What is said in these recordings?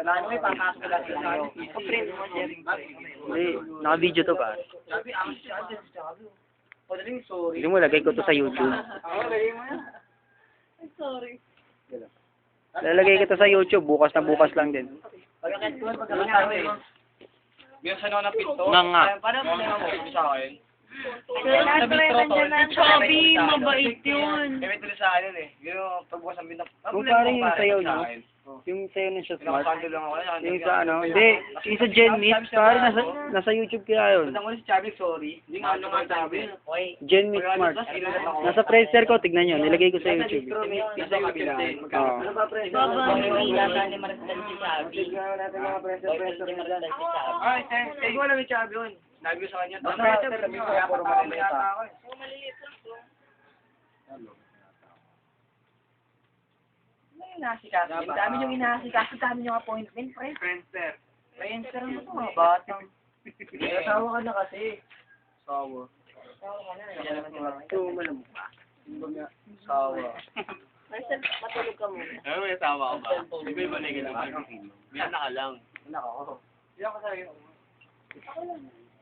Ano may papasok ko lang sa'yo. Pa-friend mo, sharing pa. Hindi, naka-video to ba? Sabi, ang sorry. Hindi mo, lagay ko to sa YouTube. Oo, lagay mo yan. Sorry. Lalagay ko to sa YouTube, bukas na bukas lang din. Pagkakit ko, pagkakit ko. Binuksan ako ng pinto. Nga nga. Ay, Paano mo naman mo sa akin? Chubby, mabait yun. Eh, may tuloy sa akin yun eh. Yung pagbukas ng pinto. Kung parang yung sayaw niyo, yung sayo ng shot smart, lang ako. yung sa ano, hindi, yung sa Gen Meet, pare, nasa, nasa YouTube kaya yun. Punta ko si Chubby, sorry. Hindi nga ano nga sabi. Gen Meet Smart. Nasa Friendster ko, tignan nyo, nilagay ko sa YouTube. Nasa kabila. Oo. Ano ba, pre? Baba, hindi yata ni Marcel si Chubby. Tignan natin mga ni si Chubby. Ay, thank you. Wala may Chubby yun. Sabi ko sa kanya. Basta, sabi ko, kaya puro maliliit ako eh. Ano yung inasikaso? Ang dami yung inasikaso, ang dami yung appointment, pre. Friendster. Friendster mo to, mga batang. Asawa ka na kasi. Asawa. Ito, malamok ka. Asawa. Marcel, matulog ka muna. Ano may asawa ko ba? Di ba ibalik ka naman? May anak ka lang. Anak ako. Hindi ako sa'yo.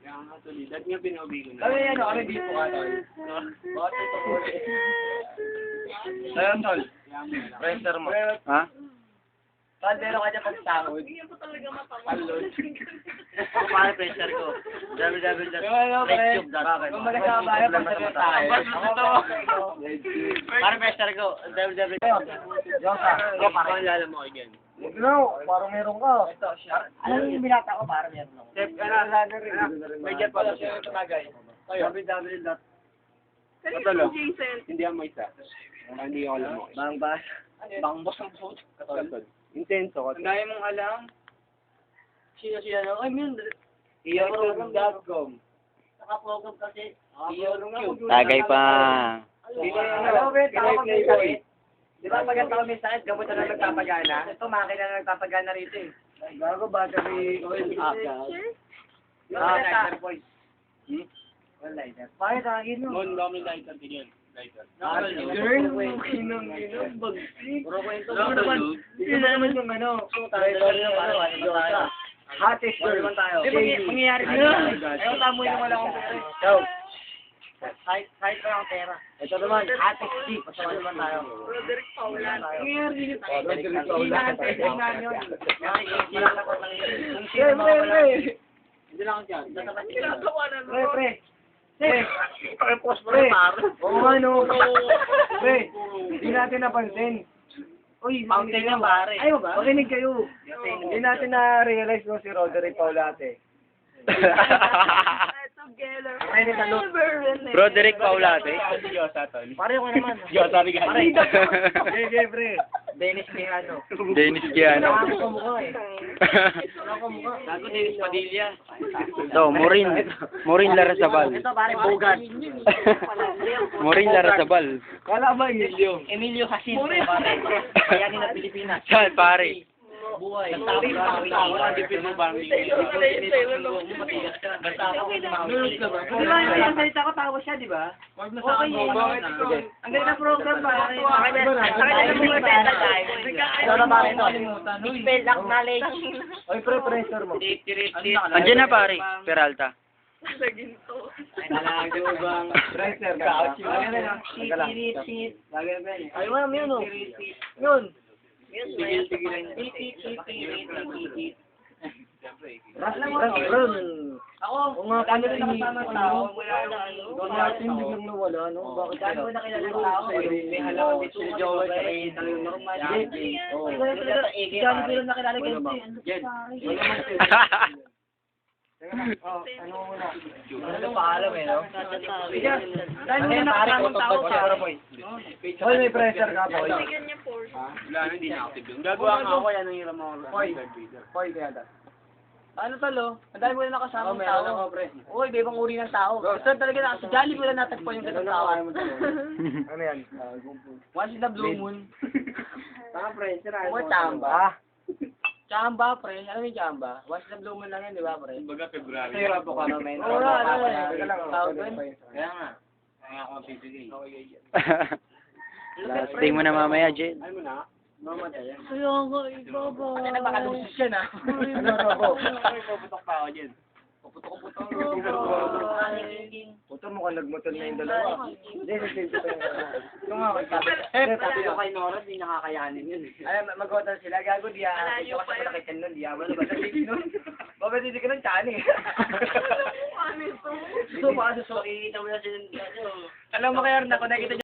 Kaya nga tuloy. Dahil nga pinabi ko na. Kami ano, kami dito ka tol. Bakit ito po? Ayun tol. Pressure mo. Ha? Tol, meron ka dyan pagtawag. Hindi mo talaga matama. Ako pare pressure ko. www. Yung ano, pre. Kung magkakabaya, pagsabi tayo. Pare pressure ko. www. Yosa. Ako pangilala mo ko yan. No, parang meron ka. Ito, siya. Alam mo yung binata ko, parang meron ako. Step ka na, May jet pala siya yung tumagay. www. Kanina si Jason. Hindi ako isa. Hindi ako alam mo. Bang bas. Bang boss ang puto. Intenso ko. Ang dami mong alam. Sino siya no? Ay, yun. Iyon.com Nakaprogram kasi. Iyon.com Tagay pa. Ben, tawag may sakit. Di ba pag ang tawag may sakit, gamot na lang nagpapagana? Ito, makina na nagpapagana rito eh. Bago battery oil. Ah, ah, lighter boys. Hmm? Well, lighter. Bakit tawagin mo? Noon kami lighter din yan. Lighter. Ah, girl, kinong kinong bagsik. Puro kwento mo naman. Yun na naman yung ano. Ano, ano, Hottest girl mangyayari din. Ayaw tamo yung wala akong pera. Kahit, kahit wala akong pera. Ito naman, hottest chick. Masama naman tayo. Roderick Paulan. Roderick Paulan. Kung sino mga wala. Hindi lang dyan. Ginagawa na Pre, pre. Pre. Pre. Pre. Oo nga no. Pre. Hindi natin napansin. Uy, Fountain yan, pare. Ayaw ba? Makinig kayo. Hindi natin na-realize mo si Roderick Paulate. Geller. Ay, may talo. Broderick Paulate. Si Yosa, tol. Pare ko naman. Yosa, di ka. Pare. Sige, sige, pre. Dennis Quijano. Dennis Giano. Wala akong mukha eh. Wala akong mukha. Gago Dennis Padilla. Ito, Morin. Morin Larrazabal. Ito, pare, Bogan. Morin Larrazabal. Wala ba Emilio? Emilio Jacinto, pare. Bayani ng Pilipinas. Saan, pare? Buhay. Wala dipin mo parang hindi. Matigas ka. Basta ako Nulog ka ba? Di ba yung yung salita ko, tawa siya, di ba? Okay, eh. Ang ganda program ba? Sa kanya na mga beta tayo. Ikaw na pare, nakalimutan. Spell out knowledge. Oy, pre, pressure mo. Andiyan na, pare. Peralta. Sa ginto. Pressure ka. Lagyan na lang. Shit, shit, shit. Lagyan na yan. Ay, ma'am, yun, oh. Yun. Lang, ras, ras. Ako, nga, dami paano rin nakasama ng tao. Wala na ano. Doon natin biglang nawala, no? Bakit Dami ko na kilala ng tao. May halaman dito si Joel, sa may talagang normal. Dami ko lang nakilala ganito eh. Yan. Wala man siya. Oh, ano muna? Ano pa alam eh, no? Dahil nakasamang tao. Hoy, may pressure ka, boy. Bigyan niya force. Wala na, hindi na active yun. Gagawa nga ako, yan ang hiram ako. Hoy, hoy, kaya da. Ano talo? Ang dami ko na nakasama Oh, tao. ako, pre. Uy, iba ibang uri ng tao. Gusto talaga na, sa Jolly ko lang natagpuan yung ganung tao. Ano yan? Once in a blue moon. Tama, pre. Sira. Mga chamba. Chamba, pre. Alam mo yung chamba? Once in a blue moon lang yan, di ba, pre? Kumbaga, February. Sira po ka naman. Oo, ano, ano, ano yun? Kaya nga. Kaya ako mapipigay. Lasting mo na mamaya, Jen. Ay mo na. Mamatay yan. Kaya nga, ikaw ba? Kasi na baka lusis yan, ah. Ano ako? Puputok pa ako dyan. Puputok-putok. Puto mo ka nagmutol na yung dalawa. Hindi, hindi ko yung Ito nga, magsabi. Eh, sabi ko kay Nora, di nakakayanin yun. Ay, mag-hotel sila. Gago, di ah. Malayo pa yun. Kasi malaki nun, di ah. Wala ba? Sabi nun. Bakit hindi ka ng tiyan eh? Ano ito? Mo kasi so, mo na sila. alam mo kaya rin ako nakita